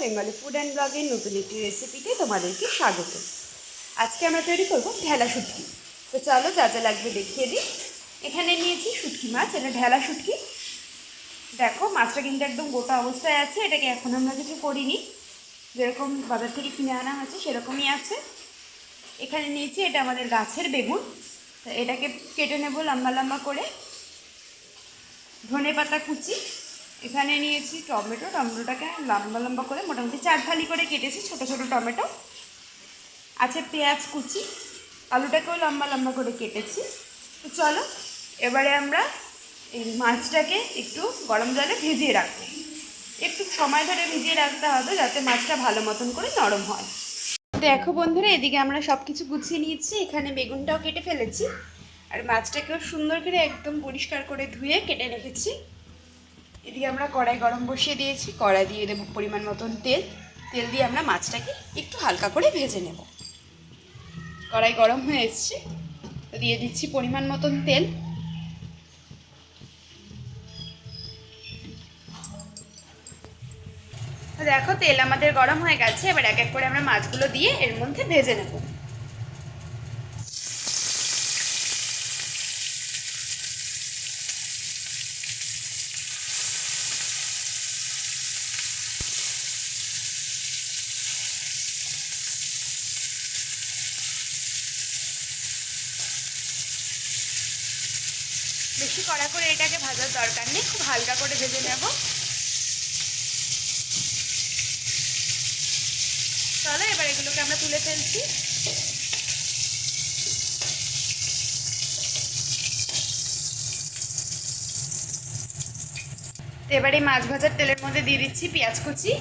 Bengali food and ব্লগের নতুন একটি রেসিপিতে তোমাদেরকে স্বাগত। আজকে আমরা তৈরি করব ঢেলা শুটকি। তো চলো যা যা লাগবে দেখিয়ে দিই। এখানে নিয়েছি শুটকি মাছ এটা ঢেলা শুটকি। দেখো, মাছটা কিন্তু একদম গোটা অবস্থায় আছে, এটাকে এখন আমরা কিছু করিনি। যেরকম বাজার থেকে কিনে আনা হয়েছে, সেরকমই আছে। এখানে নিয়েছি এটা আমাদের গাছের বেগুন। তো এটাকে কেটে নেব লম্বা লম্বা করে। ধনে পাতা কুচি। এখানে নিয়েছি টমেটো। টমেটোটাকে লম্বা লম্বা করে মোটামুটি চার ফালি করে কেটেছি, ছোট ছোট টমেটো। আছে পেঁয়াজ কুচি, আলুটাকেও লম্বা লম্বা করে কেটেছি। তো চলো, এবারে আমরা এই মাছটাকে একটু গরম জলে ভিজিয়ে রাখব। একটু সময় ধরে ভিজিয়ে রাখতে হবে যাতে মাছটা ভালো মতন করে নরম হয়। দেখো বন্ধুরা, এদিকে আমরা সব কিছু গুছিয়ে নিয়েছি, এখানে বেগুনটাও কেটে ফেলেছি। আর মাছটাকেও সুন্দর করে একদম পরিষ্কার করে ধুয়ে কেটে রেখেছি। এদিকে আমরা কড়াই গরম বসিয়ে দিয়েছি। কড়াই দিয়ে দেবো পরিমাণ মতন তেল। তেল দিয়ে আমরা মাছটাকে একটু হালকা করে ভেজে নেব। কড়াই গরম হয়ে এসছে। তো দিয়ে দিচ্ছি পরিমাণ মতন তেল। দেখো তেল আমাদের গরম হয়ে গেছে। এবার এক এক করে আমরা মাছগুলো দিয়ে এর মধ্যে ভেজে নেব। বেশি কড়া করে এটাকে ভাজার দরকার নেই, খুব হালকা করে ভেজে নেব। চলো, এবার এগুলোকে আমরা তুলে ফেলছি। এবার এই মাছ ভাজার তেলের মধ্যে দিয়ে দিচ্ছি পেঁয়াজ কুচি।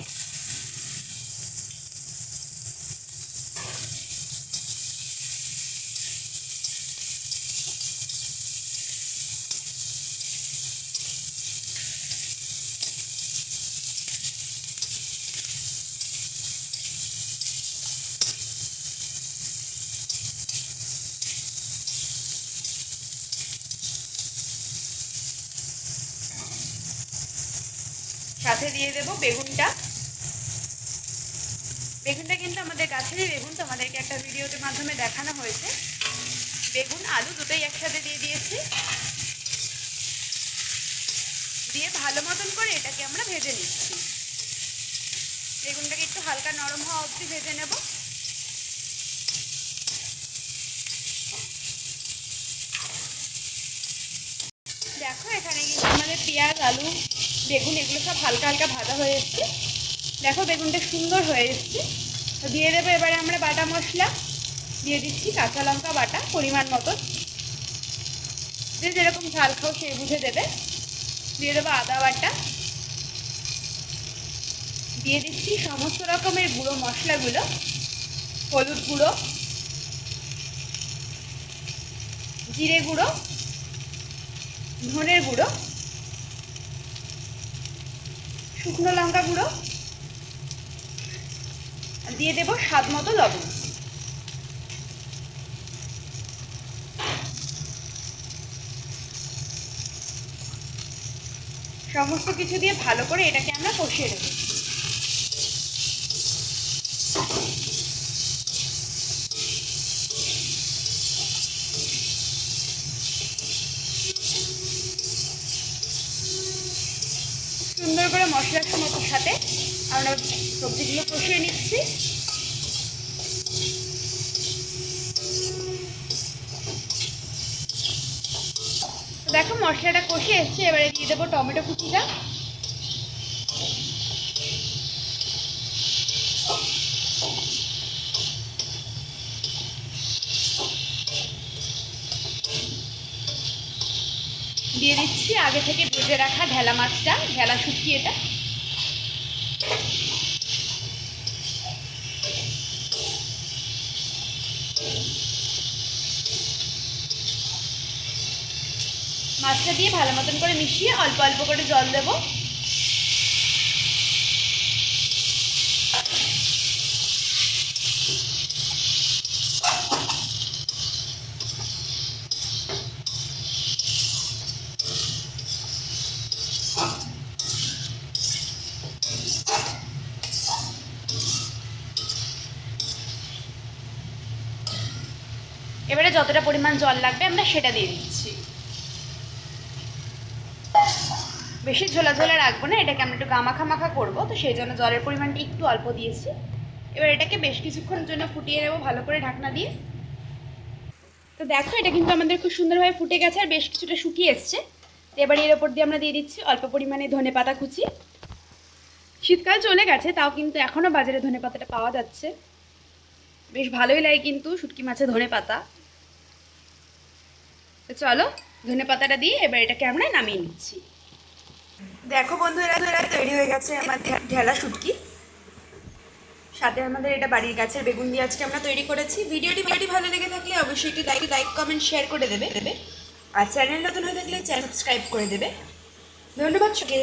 সাথে দিয়ে দেব বেগুনটা। বেগুনটা কিন্তু আমাদের গাছেরই বেগুন, তোমাদেরকে একটা ভিডিওতে মাধ্যমে দেখানো হয়েছে। বেগুন, আলু দুটোই একসাথে দিয়ে দিয়েছি। দিয়ে ভালো মতন করে এটাকে আমরা ভেজে নিচ্ছি। বেগুনটাকে একটু হালকা নরম হওয়া অবধি ভেজে নেব। দেখো, এখানে কিন্তু আমাদের পেঁয়াজ, আলু বেগুন, এগুলো সব হালকা হালকা ভাজা হয়ে এসছে। দেখো বেগুনটা সুন্দর হয়ে এসছে। তো দিয়ে দেবো এবারে আমরা বাটা মশলা। দিয়ে দিচ্ছি কাঁচা লঙ্কা বাটা, পরিমাণ মতো যে যেরকম ঝাল খাও সে বুঝে দেবে। দিয়ে দেবো আদা বাটা। দিয়ে দিচ্ছি সমস্ত রকমের গুঁড়ো মশলাগুলো। হলুদ গুঁড়ো। জিরে গুঁড়ো। ধনের গুঁড়ো। শুকনো লঙ্কা গুঁড়ো। দিয়ে দেব স্বাদ মতো লবণ। সমস্ত কিছু দিয়ে ভালো করে এটাকে আমরা কষিয়ে দেবো সুন্দর করে মশলার মতো সাথে আমরা সবজিগুলো কষিয়ে নিচ্ছি। দেখো মশলাটা কষে এসছে, এবারে দিয়ে দেবো টমেটো কুচিটা। দিয়ে দিচ্ছি আগে থেকে ভেজে রাখা ঢেলা মাছটা ঢেলা শুকিয়ে এটা। মাছটা দিয়ে ভালো মতন করে মিশিয়ে অল্প অল্প করে জল দেবো। এবারে যতটা পরিমাণ জল লাগবে আমরা সেটা দিয়ে দিচ্ছি। বেশি ঝোলা ঝোলা রাখব না, এটাকে আমরা একটু গামাখা মাখা করব, তো সেই জন্য জলের পরিমাণটা একটু অল্প দিয়েছি। এবার এটাকে বেশ কিছুক্ষণের জন্য ফুটিয়ে নেব, ভালো করে ঢাকনা দিয়ে। তো দেখো, এটা কিন্তু আমাদের খুব সুন্দরভাবে ফুটে গেছে আর বেশ কিছুটা শুকিয়ে এসছে। তো এবার এর ওপর দিয়ে আমরা দিয়ে দিচ্ছি অল্প পরিমাণে ধনে পাতা কুচি। শীতকাল চলে গেছে, তাও কিন্তু এখনও বাজারে ধনে পাতাটা পাওয়া যাচ্ছে। বেশ ভালোই লাগে কিন্তু শুটকি মাছে ধনে পাতা। তো চলো, ধনে পাতাটা দিয়ে এবার এটাকে আমরা নামিয়ে নিচ্ছি। দেখো বন্ধুরা এরা তৈরি হয়ে গেছে আমাদের ঢেলা শুটকি। সাথে আমাদের এটা বাড়ির গাছের বেগুন দিয়ে আজকে আমরা তৈরি করেছি। ভিডিওটি ভিডিওটি ভালো লেগে থাকলে অবশ্যই একটি লাইক লাইক, কমেন্ট, শেয়ার করে দেবে। দেবে আর চ্যানেল নতুন হয়ে থাকলে চ্যানেল সাবস্ক্রাইব করে দেবে। ধন্যবাদ সকে